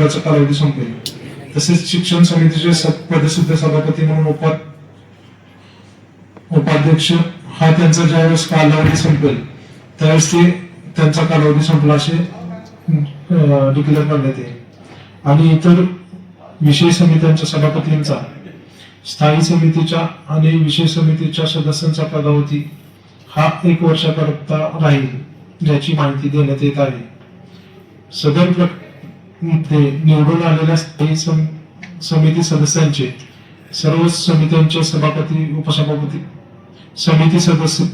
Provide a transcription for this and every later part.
पदाचा कालावधी संपेल. तसेच शिक्षण समितीचे पदसिद्ध सभापती म्हणून उपा उपाध्यक्ष हा त्यांचा ज्यावेळेस कालावधी संपेल त्यावेळेस ते त्यांचा कालावधी संपला असे डिक्लेअर करण्यात येईल. आणि इतर विषय समित्यांच्या सभापतींचा स्थायी समितीच्या आणि विषय समितीच्या सदस्यांचा कालावधी हा एक वर्षाकरता राहील याची माहिती देण्यात येत आहे. सदर ते निवडून आलेल्या स्थायी सम- समिती सदस्यांचे सर्व समित्यांचे सभापती उपसभापती समिती सदस्य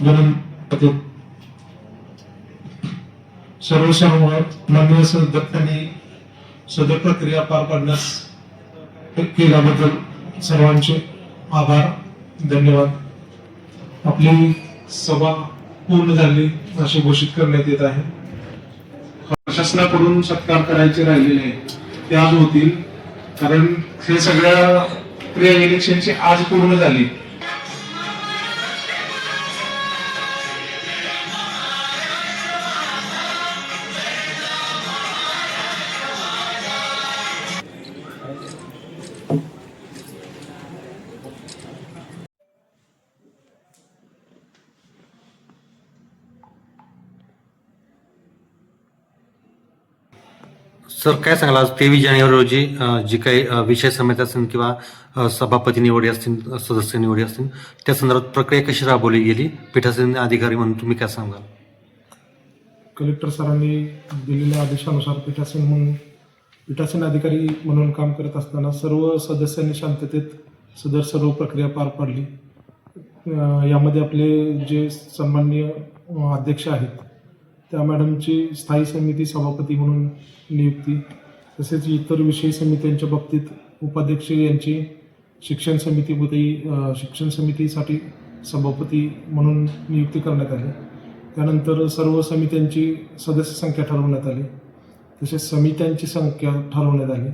विनंती सर्व सर्व मान्य सदस्यांनी सदर प्रक्रिया पार पाडण्यास केल्याबद्दल सर्वांचे आभार धन्यवाद. आपली सभा पूर्ण झाली असे घोषित करण्यात येत आहे. प्रशासनाकडून सत्कार करायचे राहिलेले आहेत. ते आज होतील. कारण हे सगळ्या क्रिया इलेक्शनची आज पूर्ण झाली. सर काय सांगाल? आज तेवीस जानेवारी रोजी जी काही विषय समिती असतील किंवा सभापती निवडी असतील सदस्य निवडी असतील त्या संदर्भात प्रक्रिया कशी राबवली गेली? पीठासीन अधिकारी म्हणून तुम्ही काय सांगाल? कलेक्टर सरांनी दिलेल्या आदेशानुसार पीठासीन म्हणून पीठासीन अधिकारी म्हणून काम करत असताना सर्व सदस्यांनी शांततेत सदर सर्व प्रक्रिया पार पाडली. यामध्ये आपले जे सन्माननीय अध्यक्ष आहेत त्या मॅडमची स्थायी समिती सभापती म्हणून नियुक्ती तसेच इतर विषय समित्यांच्या बाबतीत उपाध्यक्ष यांची शिक्षण समितीमध्ये शिक्षण समितीसाठी सभापती म्हणून नियुक्ती करण्यात आली. त्यानंतर सर्व समित्यांची सदस्य संख्या ठरवण्यात आली. तसेच समित्यांची संख्या ठरवण्यात आली.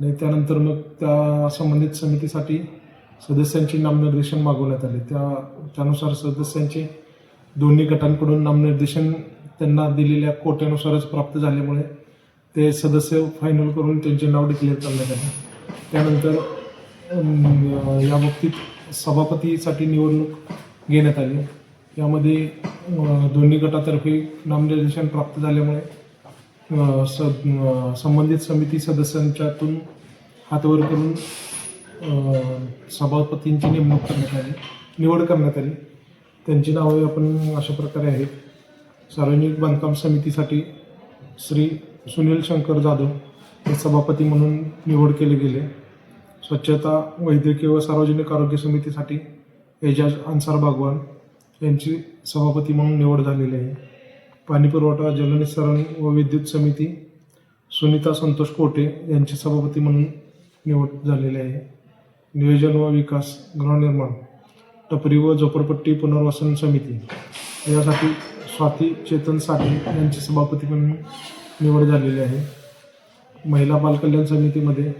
आणि त्यानंतर मग त्या संबंधित समितीसाठी सदस्यांची नामनिर्देशन मागवण्यात आले. त्या त्यानुसार सदस्यांचे दोन्ही गटांकडून नामनिर्देशन त्यांना दिलेल्या कोट्यानुसारच प्राप्त झाल्यामुळे ते सदस्य फायनल करून त्यांचे नाव डिक्लेअर करण्यात आले. त्यानंतर या बाबतीत सभापतीसाठी निवडणूक घेण्यात आली. यामध्ये दोन्ही गटातर्फे नामनिर्देशन प्राप्त झाल्यामुळे स संबंधित समिती सदस्यांच्यातून हातवर करून सभापतींची नेमणूक करण्यात आली निवड करण्यात आली. त्यांची नावे आपण अशा प्रकारे आहेत. सार्वजनिक बांधकाम समितीसाठी श्री सुनील शंकर जाधव हे सभापती म्हणून निवड केले गेले. स्वच्छता वैद्यकीय व सार्वजनिक आरोग्य समितीसाठी एजाज अन्सार बागवान यांची सभापती म्हणून निवड झालेली आहे. पाणी पुरवठा जलनिस्सरण व विद्युत समिती सुनीता संतोष कोटे यांची सभापती म्हणून निवड झालेली आहे. नियोजन व विकास गृहनिर्माण टपरी व झोपडपट्टी पुनर्वसन समिती यासाठी स्वाती चेतन साठे यांची सभापती म्हणून निवड झालेली आहे. महिला बालकल्याण समितीमध्ये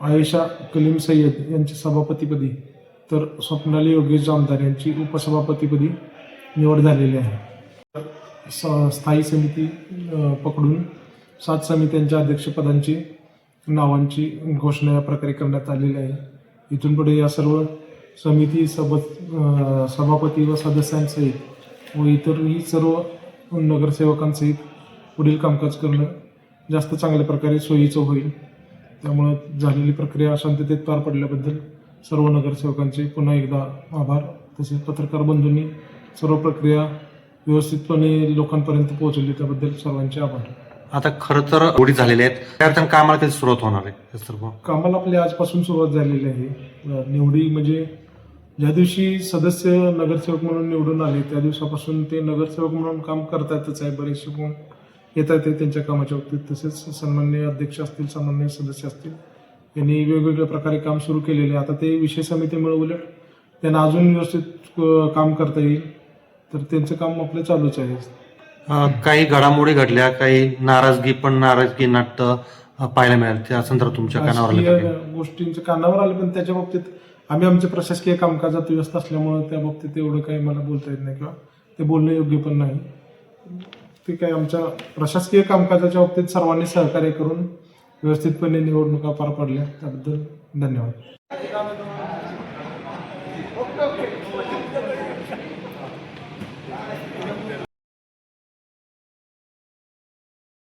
आयशा कलीम सय्यद यांची सभापतीपदी तर स्वप्नाली योगेश जामदार यांची उपसभापतीपदी निवड झालेली आहे. स- स्थायी समिती पकडून सात समित्यांच्या अध्यक्षपदांची नावांची घोषणा या प्रकारे करण्यात आलेली आहे. इथून पुढे या सर्व समिती सभ सभापती व सदस्यांसहित व इतरही सर्व नगरसेवकांसहित पुढील कामकाज करणं जास्त चांगल्या प्रकारे सोयीचं होईल. त्यामुळं झालेली प्रक्रिया शांततेत पार पडल्याबद्दल सर्व नगरसेवकांचे पुन्हा एकदा आभार. तसेच पत्रकार बंधूंनी सर्व प्रक्रिया व्यवस्थितपणे लोकांपर्यंत पोहोचवली त्याबद्दल सर्वांचे आभार. आता खरं तर निवडी झालेल्या आहेत. त्या कामाला कधी सुरुवात होणार आहे. हे सर्व कामाला आपली आजपासून सुरुवात झालेली आहे. निवडी म्हणजे ज्या दिवशी सदस्य नगरसेवक म्हणून निवडून आले त्या दिवसापासून ते नगरसेवक म्हणून काम करतातच आहे. बरेचसे कोण येत आहेत त्यांच्या कामाच्या बाबतीत. तसेच सन्मान्य अध्यक्ष असतील सन्मान्य सदस्य असतील यांनी वेगवेगळ्या प्रकारे काम सुरू केलेले. आता ते विषय समितीमुळे उलट त्यांना अजून व्यवस्थित काम करता येईल. तर त्यांचं काम आपलं चालूच आहे. काही घडामोडी घडल्या काही नाराजगी पण नाराजगी नाट्य पाहायला मिळाली. त्या संदर्भात तुमच्या कानावर? गोष्टींच्या कानावर आले पण त्याच्या बाबतीत आम्ही आमच्या प्रशासकीय कामकाजात व्यस्त असल्यामुळं त्या बाबतीत एवढं काही मला बोलता येत नाही किंवा ते बोलणं योग्य पण नाही. ते काय आमच्या प्रशासकीय कामकाजाच्या बाबतीत सर्वांनी सहकार्य करून व्यवस्थितपणे निवडणुका पार पाडल्या. त्याबद्दल धन्यवाद.